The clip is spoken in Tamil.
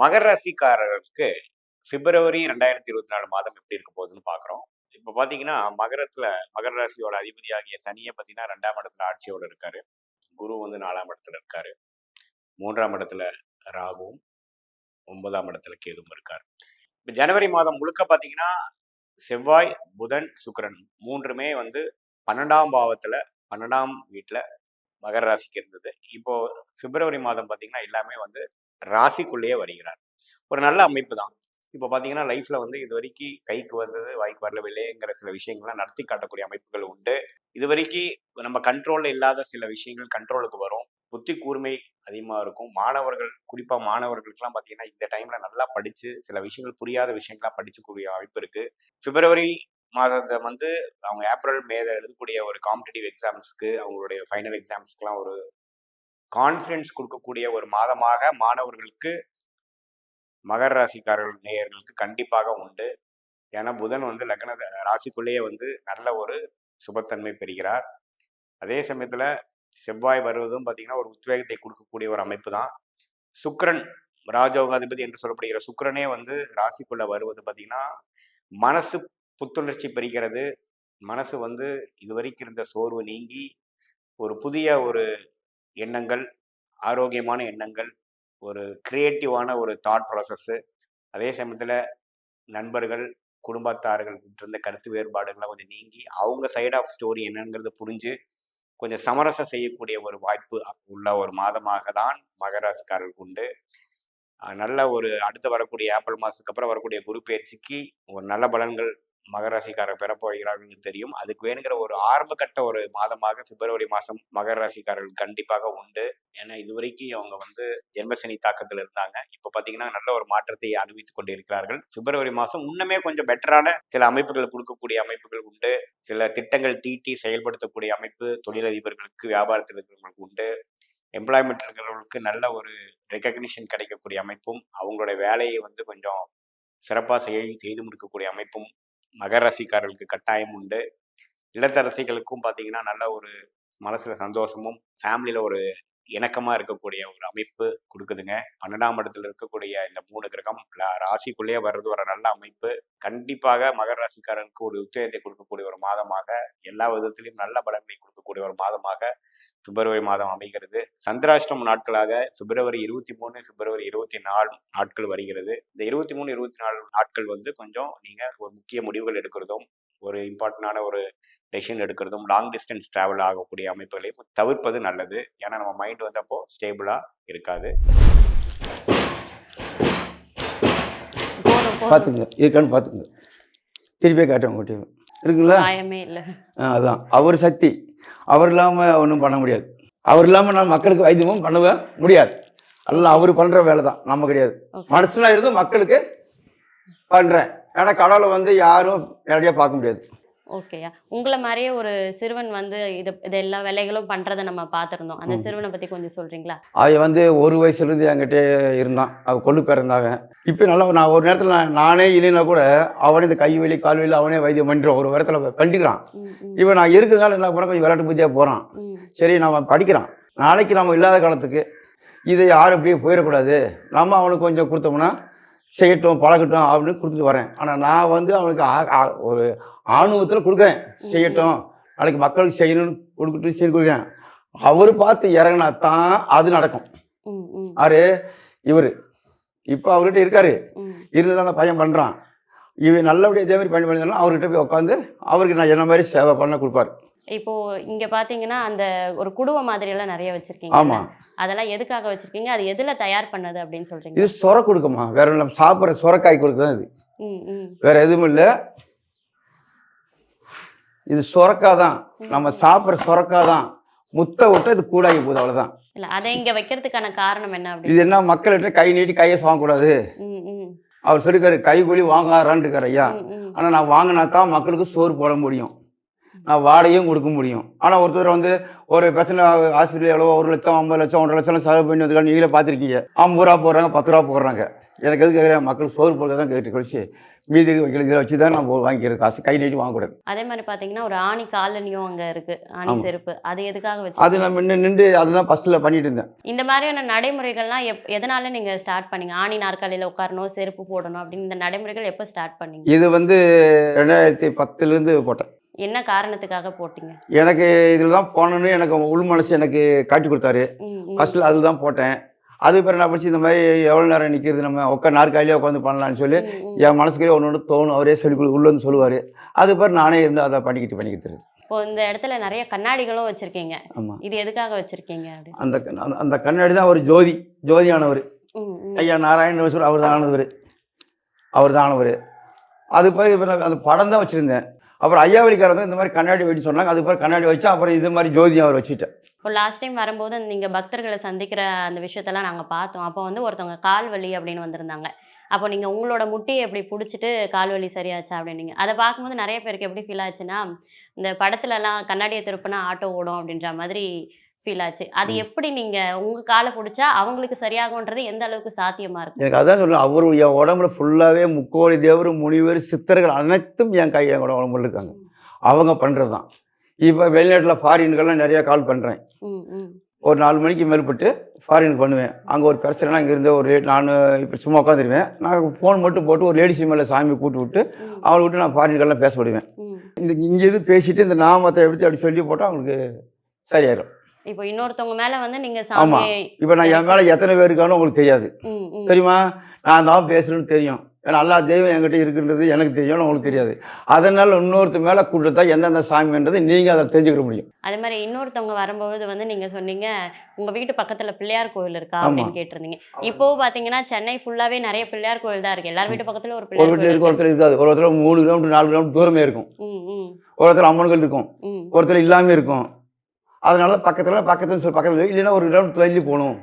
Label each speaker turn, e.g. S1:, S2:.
S1: மகர ராசிக்காரர்களுக்கு பிப்ரவரி ரெண்டாயிரத்தி இருபத்தி நாலு மாதம் எப்படி இருக்க போகுதுன்னு பார்க்குறோம் இப்போ பார்த்தீங்கன்னா மகரத்தில் மகர ராசியோட அதிபதியாகிய சனியை பார்த்தீங்கன்னா ரெண்டாம் இடத்துல ஆட்சியோட இருக்காரு. குரு வந்து நாலாம் இடத்துல இருக்காரு. மூன்றாம் இடத்துல ராகுவும் ஒன்பதாம் இடத்துல கேதுவும் இருக்காரு. இப்போ ஜனவரி மாதம் முழுக்க பார்த்தீங்கன்னா செவ்வாய் புதன் சுக்கரன் மூன்றுமே வந்து பன்னெண்டாம் பாவத்துல பன்னெண்டாம் வீட்டில் மகர ராசிக்கு இருந்தது. இப்போ பிப்ரவரி மாதம் பார்த்தீங்கன்னா எல்லாமே வந்து ராசிக்குள்ளேயே வருகிறார். ஒரு நல்ல அமைப்பு தான் இப்போ பார்த்தீங்கன்னா லைஃப்ல வந்து இது வரைக்கும் கைக்கு வந்தது வாய்க்கு வரவில்லைங்கிற சில விஷயங்கள்லாம் நடத்தி காட்டக்கூடிய அமைப்புகள் உண்டு. இது வரைக்கும் நம்ம கண்ட்ரோல்ல இல்லாத சில விஷயங்கள் கண்ட்ரோலுக்கு வரும். புத்தி கூர்மை அதிகமாக இருக்கும். மாணவர்கள் குறிப்பாக மாணவர்களுக்கெல்லாம் பார்த்தீங்கன்னா இந்த டைம்ல நல்லா படிச்சு சில விஷயங்கள் புரியாத விஷயங்கள்லாம் படிச்சுக்கூடிய அமைப்பு இருக்கு. பிப்ரவரி மாதத்தை வந்து அவங்க ஏப்ரல் மே எழுதக்கூடிய ஒரு காம்படிட்டிவ் எக்ஸாம்ஸ்க்கு அவங்களுடைய ஃபைனல் எக்ஸாம்ஸ்க்குலாம் ஒரு கான்ஃபிடென்ஸ் கொடுக்கக்கூடிய ஒரு மாதமாக மாணவர்களுக்கு மகர ராசிக்காரர்கள் நேயர்களுக்கு கண்டிப்பாக உண்டு. ஏன்னா புதன் வந்து லக்ன ராசிக்குள்ளேயே வந்து நல்ல ஒரு சுபத்தன்மை பெறுகிறார். அதே சமயத்தில் செவ்வாய் வருவதும் பார்த்தீங்கன்னா ஒரு உத்வேகத்தை கொடுக்கக்கூடிய ஒரு அமைப்பு தான். சுக்கரன் ராஜோகாதிபதி என்று சொல்லப்படுகிற சுக்கரனே வந்து ராசிக்குள்ள வருவது பார்த்தீங்கன்னா மனசு புத்துணர்ச்சி பெறுகிறது. மனசு வந்து இதுவரைக்கும் இருந்த சோர்வு நீங்கி ஒரு புதிய ஒரு எண்ணங்கள் ஆரோக்கியமான எண்ணங்கள் ஒரு கிரியேட்டிவான ஒரு தாட் ப்ராசஸ்ஸு அதே சமயத்தில் நண்பர்கள் குடும்பத்தார்கள் இருந்த கருத்து வேறுபாடுகளை கொஞ்சம் நீங்கி அவங்க சைட் ஆஃப் ஸ்டோரி என்னங்கிறத புரிஞ்சு கொஞ்சம் சமரசம் செய்யக்கூடிய ஒரு வாய்ப்பு உள்ள ஒரு மாதமாக தான் மகராசிக்காரர்களுக்கு உண்டு. நல்ல ஒரு அடுத்து வரக்கூடிய ஏப்ரல் மாதத்துக்கு அப்புறம் வரக்கூடிய குரு பயிற்சிக்கு ஒரு நல்ல பலன்கள் மகராசிக்காரர் பெற போகிறார்கள் தெரியும். அதுக்கு வேணுங்கிற ஒரு ஆரம்ப கட்ட ஒரு மாதமாக பிப்ரவரி மாதம் மகர ராசிக்காரர்கள் கண்டிப்பாக உண்டு. ஏன்னா இதுவரைக்கும் அவங்க வந்து ஜென்மசனி தாக்கத்தில் இருந்தாங்க. இப்போ பார்த்தீங்கன்னா நல்ல ஒரு மாற்றத்தை அனுபவித்துக் கொண்டிருக்கிறார்கள். பிப்ரவரி மாதம் இன்னுமே கொஞ்சம் பெட்டரான சில அமைப்புகள் கொடுக்கக்கூடிய அமைப்புகள் உண்டு. சில திட்டங்கள் தீட்டி செயல்படுத்தக்கூடிய அமைப்பு தொழிலதிபர்களுக்கு வியாபாரத்தில் இருக்கிறவங்களுக்கு உண்டு. எம்ப்ளாய்மெண்ட் இருக்கிறவங்களுக்கு நல்ல ஒரு ரெக்கக்னிஷன் கிடைக்கக்கூடிய அமைப்பும் அவங்களோட வேலையை வந்து கொஞ்சம் சிறப்பாக செய்ய செய்து முடிக்கக்கூடிய அமைப்பும் மகர ராசிக்காரர்களுக்கு கட்டாயம் உண்டு. இல்லத்தரசிகளுக்கும் பார்த்தீங்கன்னா நல்ல ஒரு மனசுல சந்தோஷமும் ஃபேமிலியில ஒரு இணக்கமா இருக்கக்கூடிய ஒரு அமைப்பு கொடுக்குதுங்க. பன்னெண்டாம் இடத்துல இருக்கக்கூடிய இந்த மூணு கிரகம் ராசிக்குள்ளேயே வர்றது ஒரு நல்ல அமைப்பு. கண்டிப்பாக மகர ராசிக்காரனுக்கு ஒரு உத்வேகத்தை கொடுக்கக்கூடிய ஒரு மாதமாக எல்லா விதத்திலையும் நல்ல பலன்களை கொடுக்கக்கூடிய ஒரு மாதமாக பிப்ரவரி மாதம் அமைகிறது. சந்திராஷ்டம் நாட்களாக பிப்ரவரி இருபத்தி மூணு பிப்ரவரி இருபத்தி நாலு நாட்கள் வருகிறது. இந்த இருபத்தி மூணு இருபத்தி நாலு நாட்கள் வந்து கொஞ்சம் நீங்க ஒரு முக்கிய முடிவுகள் எடுக்கிறதும் ஒரு இம்பார்ட்டண்டான ஒரு டெசிஷன் எடுக்கிறதும் லாங் டிஸ்டன்ஸ் டிராவல் ஆகக்கூடிய அமைப்புகளையும் தவிர்ப்பது நல்லது. ஏன்னா நம்ம மைண்ட் வந்தப்போ ஸ்டேபிளா இருக்காது.
S2: பார்த்துங்க இருக்கான்னு பார்த்துங்க திருப்பியே காட்டுறேன் உங்கள்கிட்ட. இருக்குங்களா? ஆ அதான். அவர் சக்தி. அவர் இல்லாமல் ஒன்றும் பண்ண முடியாது. அவர் இல்லாமல் நான் மக்களுக்கு வைத்தியமும் பண்ணவே முடியாது. எல்லாம் அவர் பண்ணுற வேலை தான் நம்ம கிடையாது.
S3: Okay.
S2: மனசுல இருந்து மக்களுக்கு பண்ணுறேன் ஏன்னா கடவுளை வந்து யாரும் நேரடியாக பார்க்க முடியாது.
S3: ஓகேயா. உங்களை மாதிரியே ஒரு சிறுவன் வந்து இது இது எல்லா வேலைகளும் பண்றதை நம்ம பார்த்துருந்தோம். அந்த. சிறுவனை பத்தி கொஞ்சம் சொல்றீங்களா?
S2: அவன் வந்து ஒரு வயசுலேருந்து என்கிட்ட இருந்தான். அவன் கொண்டு பிறந்தாங்க இப்போ நல்லா நான் ஒரு நேரத்தில் நான் நானே இல்லைன்னா கூட அவனே இந்த கை வலி கால் வலி அவனே வைத்தியம் பண்ணிடுறான் ஒரு இடத்துல பண்ணிக்கிறான் இவன் நான் இருக்கிறதுனால என்ன பண்ண கொஞ்சம் விளையாட்டு புத்தியாக போகிறான் சரி நம்ம படிக்கிறான். நாளைக்கு நம்ம இல்லாத காலத்துக்கு இதை யாரும் அப்படியே போயிடக்கூடாது. நம்ம அவனுக்கு கொஞ்சம் கொடுத்தோம்னா செய்யட்டும் பழகட்டும் அப்படின்னு கொடுத்துட்டு வரேன். ஆனால் நான் வந்து அவனுக்கு ஒரு ஆணவத்தில் கொடுக்குறேன். செய்யட்டும். நாளைக்கு மக்களுக்கு செய்யணும்னு கொடுக்கட்டும் சரி கொடுக்குறேன். அவர் பார்த்து இறங்கினா தான் அது நடக்கும். ஆறு இவர். இப்போ அவர்கிட்ட இருக்காரு.
S3: ம்.
S2: இருந்து அந்த பையன் பண்ணுறான் இவன் நல்லபடியாக இதே மாதிரி பண்ணி பண்ணியிருந்தாலும் அவர்கிட்ட போய் உட்காந்து அவருக்கு நான் என்ன மாதிரி சேவை பண்ண கொடுப்பாரு.
S3: இப்போ இங்க பாத்தீங்கன்னா அந்த ஒரு குடுவை மாதிரி எல்லாம் நிறைய வச்சிருக்கீங்க.
S2: ஆமாம்
S3: அதெல்லாம் எதுக்காக வச்சிருக்கீங்க? அது எதுல தயார் பண்ணது அப்படின்னு சொல்றீங்க?
S2: இது சொர கொடுக்குமா வேற நம்ம சாப்பிட்ற சொரக்காய் கொடுக்கு தான் இது வேற எதுவும் இல்லை. இது சொரக்காய் தான் நம்ம சாப்பிட்ற சொரக்காய் தான் முத்தை விட்டு இது கூடாகி போகுது அவ்வளோதான்
S3: இல்ல அதை இங்க வைக்கிறதுக்கான காரணம் என்ன
S2: இது என்ன மக்கள்கிட்ட கை நீட்டி கையை வாங்கக்கூடாது அவர் சொல்லிருக்காரு கை கூலி இருக்காரு ஐயா ஆனால் நான் வாங்கினா தான் மக்களுக்கு சோறு போட முடியும். வாடகையும் கொடுக்க முடியும். ஆனால் ஒருத்தர் வந்து ஒரு பிரச்சனை ஹாஸ்பிட்டல் எவ்வளோ ஒரு லட்சம் ஐம்பது லட்சம் ஒன்றரை லட்சம் செலவு பண்ணி வந்துருக்காங்க நீங்களே பார்த்துருக்கீங்க. ஐம்பது ரூபா போடுறாங்க பத்து ரூபா போடுறாங்க. எனக்கு எதுக்கு கேட்குறேன் மக்கள் சோறு போடுறத தான் கேட்டு கழிச்சு மீதி வைக்கல இதில் வச்சு தான் நான் போ- வாங்கிக்கிறது காசு. கை நீட்டி வாங்கக்கூடாது.
S3: அதே மாதிரி பாத்தீங்கன்னா ஒரு ஆணி காலனியும் அங்க இருக்கு. ஆணி. செருப்பு. அது எதுக்காக வச்சு
S2: அது நான் நின்று நின்று அதுதான் ஃபஸ்ட்டில் பண்ணிட்டு இருந்தேன்.
S3: இந்த மாதிரியான நடைமுறைகள்லாம் எப் எதனால நீங்க ஸ்டார்ட் பண்ணீங்க? ஆணி நாற்காலியில உட்காரணும் செருப்பு போடணும் அப்படின்னு இந்த நடைமுறைகள் எப்போ ஸ்டார்ட் பண்ணீங்க?
S2: இது வந்து ரெண்டாயிரத்தி பத்துலேருந்து போட்டேன்.
S3: என்ன காரணத்துக்காக போட்டீங்க?
S2: எனக்கு இதில் தான் போகணுன்னு எனக்கு உள் மனசு எனக்கு காட்டி கொடுத்தாரு. ஃபஸ்ட்டில் அதில் தான் போட்டேன். அது பிறகு நான் படிச்சு இந்த மாதிரி எவ்வளோ நேரம் நிற்கிறது நம்ம உட்கா நாற்காலியே உட்காந்து பண்ணலான்னு சொல்லி. என் மனசுக்குள்ளே ஒன்று ஒன்று தோணும். அவரே சொல்லி கொடு உள்ள வந்து சொல்லுவார். அது பிறகு நானே இருந்து அதை பண்ணிக்கிட்டு பண்ணிக்கிட்டு.
S3: இப்போ இந்த இடத்துல நிறைய கண்ணாடிகளும் வச்சிருக்கீங்க.
S2: ஆமாம்
S3: இது எதுக்காக வச்சிருக்கீங்க
S2: அந்த அந்த- கண்ணாடி தான் ஒரு ஜோதி ஜோதியானவர். ஐயா நாராயண அவர் தான் ஆனவர். அவர் தான் ஆனவர். அது பிறகு அந்த படம் தான் வச்சுருந்தேன். அப்புறம் ஐயாவளிக்காரர் வந்து இந்த மாதிரி கண்ணாடி வெடி சொன்னாங்க. அது கண்ணாடி வச்சு அப்புறம் இது மாதிரி ஜோதி அவர் வச்சுட்டேன்
S3: இப்போ லாஸ்ட் டைம் வரும்போது நீங்கள் பக்தர்களை சந்திக்கிற அந்த விஷயத்தெல்லாம் நாங்கள் பார்த்தோம். அப்போ வந்து ஒருத்தவங்க கால் வலி அப்படின்னு வந்திருந்தாங்க. அப்போ நீங்கள் உங்களோட முட்டியை எப்படி பிடிச்சிட்டு கால் வலி சரியாச்சா அப்படின்னீங்க. அதை பார்க்கும்போது நிறைய பேருக்கு எப்படி ஃபீல் ஆச்சுன்னா இந்த படத்துலலாம் கண்ணாடியை திருப்பினா ஆட்டோ ஓடும் அப்படின்ற மாதிரி ஃபீல் ஆச்சு. அது. எப்படி நீங்க உங்க காலை பிடிச்சா அவங்களுக்கு சரியாகும்ன்றது எந்த அளவுக்கு சாத்தியமா இருக்கு
S2: எனக்கு அதான் சொல்லுவேன் அவர் என் உடம்புல ஃபுல்லாகவே முக்கோடி தேவர் முனிவர் சித்தர்கள் அனைத்தும் என் கை என் உடம்புல இருக்காங்க. அவங்க பண்ணுறது தான் இப்போ வெளிநாட்டில் ஃபாரின்கெல்லாம் நிறைய கால் பண்ணுறேன் ஒரு நாலு மணிக்கு மேற்பட்டு ஃபாரினுக்கு பண்ணுவேன். அங்கே ஒரு பிரச்சனைனா இங்கே இருந்த ஒரு நான் இப்போ சும்மா உட்காந்துருவேன். நான் ஃபோன் மட்டும் போட்டு ஒரு லேடிஸ் மேலே சாமி கூட்டு விட்டு அவளை விட்டு நான் ஃபாரின்கெல்லாம் பேச விடுவேன். இந்த இங்கே இது பேசிட்டு இந்த நாமத்தை எடுத்து அப்படி சொல்லி போட்டால் அவங்களுக்கு சரியாயிடும்
S3: இப்போ இன்னொருத்தவங்க மேல வந்து நீங்க
S2: ஆமா. இப்போ நான் என் மேலே எத்தனை பேர் இருக்கானோ உங்களுக்கு தெரியாது. தெரியுமா? நான் தான் பேசுகிறேன்னு தெரியும். ஏன்னா எல்லா தெய்வம் என்கிட்ட இருக்குன்றது எனக்கு தெரியும் உங்களுக்கு தெரியாது. அதனால் இன்னொருத்தர் மேலே கூட்டத்தா எந்தெந்த சாமின்றது நீங்கள் அதை தெரிஞ்சுக்கிற முடியும்.
S3: அதே மாதிரி இன்னொருத்தவங்க வரும்போது வந்து நீங்க சொன்னீங்க உங்க வீட்டு பக்கத்துல பிள்ளையார் கோயில் இருக்கா. அப்படின்னு கேட்டிருந்தீங்க. இப்போ பாத்தீங்கன்னா சென்னை ஃபுல்லாவே நிறைய பிள்ளையார் கோயில் தான் இருக்கு. எல்லார் வீட்டு பக்கத்துல ஒரு
S2: ஒரு வீட்டில்
S3: கோயில்
S2: இருக்க ஒருத்தர் இருக்காது. ஒரு ஒருத்தர் மூணு கிலோமீட்டர் நாலு கிலோமீட்டர் தூரமே இருக்கும்.
S3: ம், ம்,
S2: ஒரு இடத்துல அம்மன்கள் இருக்கும். ஒருத்தர் இல்லாமல் இருக்கும். அதனால பக்கத்தில் பக்கத்தில் சொல்லி பக்கத்தில் இல்லைன்னா ஒரு கிலோமீட்டர் தள்ளி போகணும்.